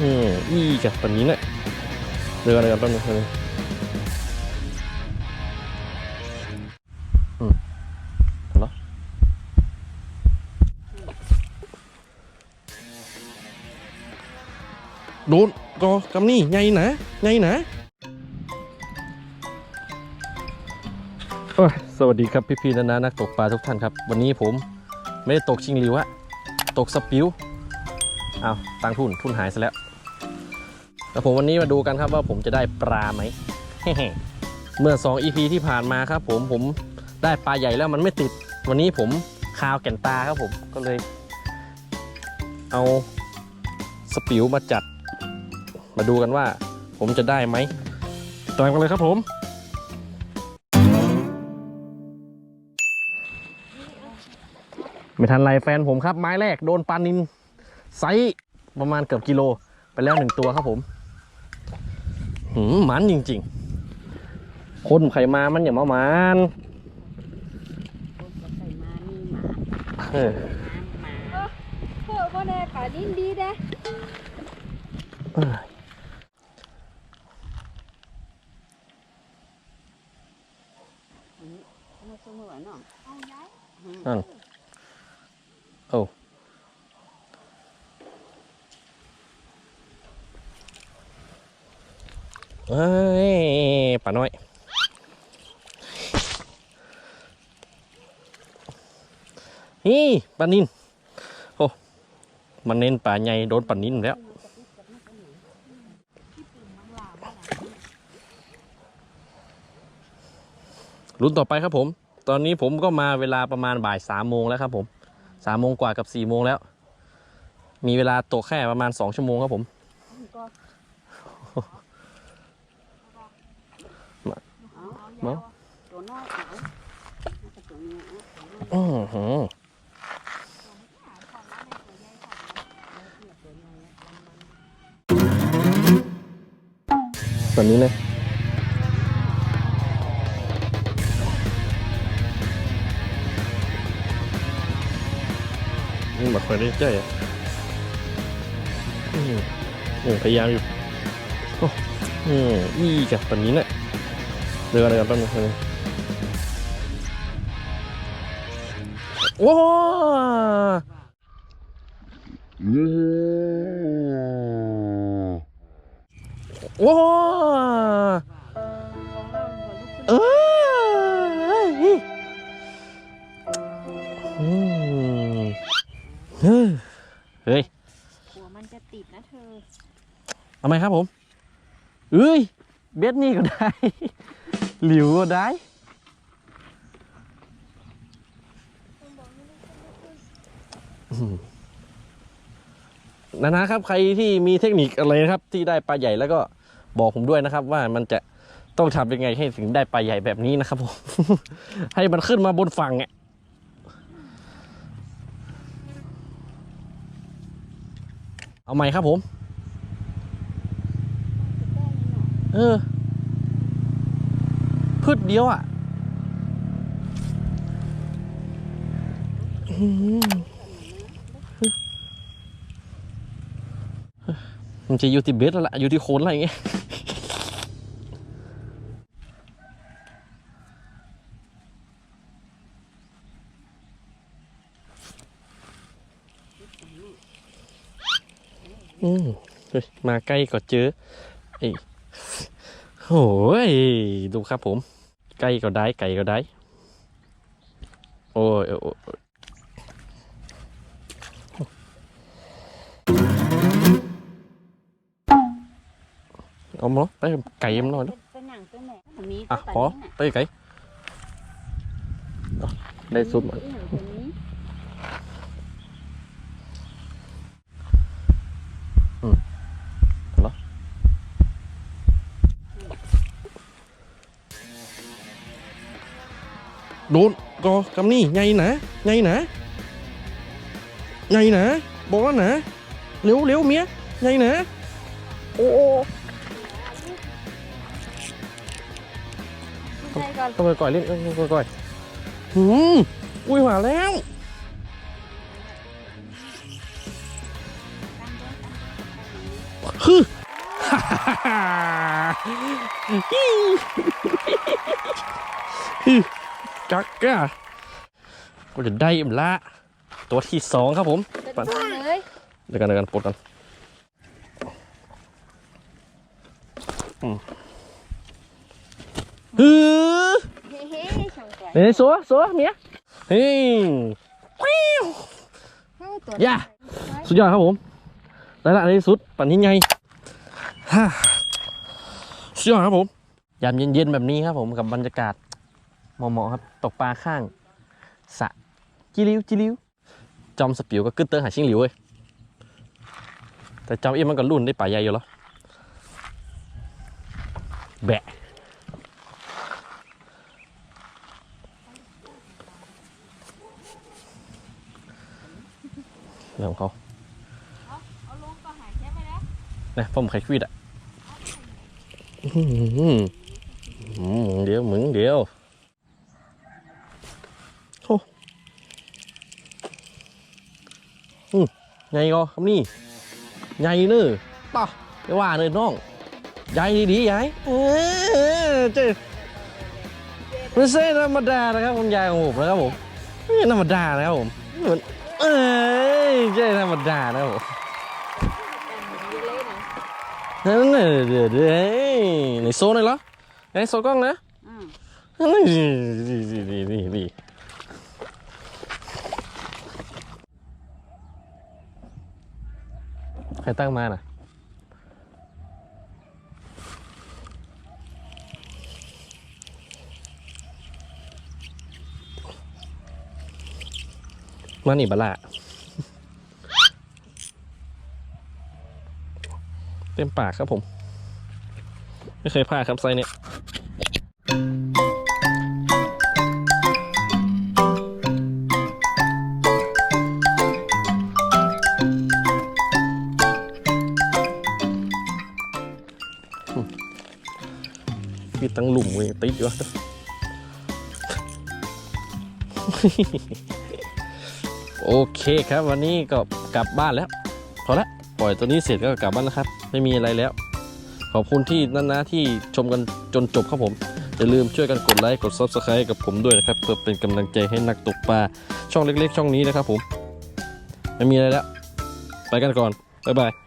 อืมอีจ้ะตอนนี้เนี่ยเรืออะไรกันแป๊บนึงเลยอืมเอาละโดนก็กำนี่ไงนะไงนะสวัสดีครับพี่ๆนานานักตกปลาทุกท่านครับ วันนี้ผมไม่ได้ตกชิงหลิวอะตกสปิว เอาตังทุนทุนหายซะแล้วแล้วผมวันนี้มาดูกันครับว่าผมจะได้ปลาไหมเมื่อ 2 EP ที่ผ่านมาครับ ผมผมได้ปลาใหญ่แล้วมันไม่ติด วันนี้ผมคาวแก่นตาครับผมก็เลย เอาสปิวมาจัด มาดูกันว่า ผมจะได้ไหมตามกันเลยครับผมไม่ทันไรแฟนผมครับไม้แรกโดนปลานิน ไซส์ประมาณเกือบกิโลไปแล้วหนึ่งตัวครับผมหืมหมันจริง ๆ คนไข่มามันอย่ามาหมันคนก็ใส่มานี่หมาเออหมาเพื่อว่าได้ป่าดินดีเด้ เออ มาสมือเนาะ เอาย้าย นั่นโอ้ เอ้ยป่าน้อย นี่ปลานินโอ้มันเน้นป่าใหญ่โดนปลานินแล้วรุ่นต่อไปครับผม ตอนนี้ผมก็มาเวลาประมาณบ่ายสามโมงแล้วครับผมสามโมงกว่ากับสี่โมงแล้ว มีเวลาตกแค่ประมาณสองชั่วโมงครับผม เมาส์ตัวน้อยเอาตัวนี้อะอือหือแบบนี้เลยนี่แบบคนได้เจ้ยอืมอืมพยายามอยู่โอ้อืมอีกับตอนนี้เนี่ยเรืออะไรกันแป๊บนึงเลยว้าว้าเอ้ยอืมเฮ้ยเฮ้ยหัวมันจะติดนะเธอทำไมครับผมเอ้ยเบ็ดนี่ก็ได้ หลิวก็ได้ นะนะครับ ใครที่มีเทคนิคอะไรนะครับ ที่ได้ปลาใหญ่แล้วก็บอกผมด้วยนะครับ ว่ามันจะต้องทำยังไงให้ถึงได้ปลาใหญ่แบบนี้นะครับผม ให้มันขึ้นมาบนฝั่งอะเอาใหม่ครับผม เออ พืชเดียวอะมันจะอยู่ที่เบสแล้วล่ะอยู่ที่โคนอะไรอย่างเงี้ยอืมมาใกล้ก็เจอไอ้ โอ้ยดูครับผม ไก่ก็ได้ไก่ก็ได้ โอ้ยโอ้ยโอ้ยเอามาเนาะไปไก่มันหน่อยเนาะเป็นหนังเป็นแหล่มีอะพอไปไก่เอาได้สุดมา โดนก็กำนี่ไงนะไงนะไงนะบอกแล้วนะเร็วเร็วเมียไงนะโอ้โอ้ไม่ใช่ก่อนต้องไปก่อยเล่นเอ้ยก่อยก่อยหืมอุ้ยมาแล้วฮึฮึ กักกะก็จะได้อิ่มละตัวที่สองครับผมจะโดนเลยเดี๋ยวกันเดี๋ยวกันปลดกันอืมฮึเฮ้เฮ้ช่างไกลเฮ้ยสัวสัวเมียเฮ้ยเข้าตัวอย่าสุดยอดครับผมได้ละในที่สุดปั่นยิ่งใหญ่ฮ่าสุดยอดครับผมยามเย็นๆแบบนี้ครับผมกับบรรยากาศ เหมาะๆครับ ตกปลาข้างสระจิริวจิริวจอมสปิวก็กึดเตอร์หาชิงหลิวเว้ยแต่จอมเอ็มมันก็รุ่นได้ป่าใหญ่อยู่แล้วแบะเรื่องของเขาเอาลงก็หายใช่ไหมแล้วนะผมไข่ควิดอะอื้อหืออืมเดี๋ยวมึงเดี๋ยวโอ้อื มไงก็คำนี้ไงเนอะป่ะไม่ว่าเลยน้อง ใหญ่ดีๆใหญ่เออเจ๊ไม่ใช่ธรรมดานะครับคุณยายของผมนะครับผมไม่ใช่ธรรมดานะครับผมมันเอ้ยเจ๊ธรรมดานะครับผมนั่นน่ะเดี๋ยวเดี๋ยวในโซ่หน่อยเหรอในโซ่กล้องนะอืมนี่นี่นี่นี่ ใครตั้งมาน่ะมานี่บลาเต็มปากครับผม ไม่เคยพลาดครับไซเนี่ยี่ตั้งหลุมเว้ยติดอยู่วะโอเคครับ วันนี้ก็กลับบ้านแล้ว พอละปล่อยตัวนี้เสร็จก็กลับบ้านแล้วครับ ไม่มีอะไรแล้ว ขอบคุณที่นั่นนะที่ชมกันจนจบครับผมอย่าลืมช่วยกันกดไลค์กด Subscribe กับผมด้วยนะครับ เพื่อเป็นกำลังใจให้นักตกปลาช่องเล็ก ๆ ช่องนี้นะครับผม ไม่มีอะไรแล้ว ไปกันก่อน บ๊ายบาย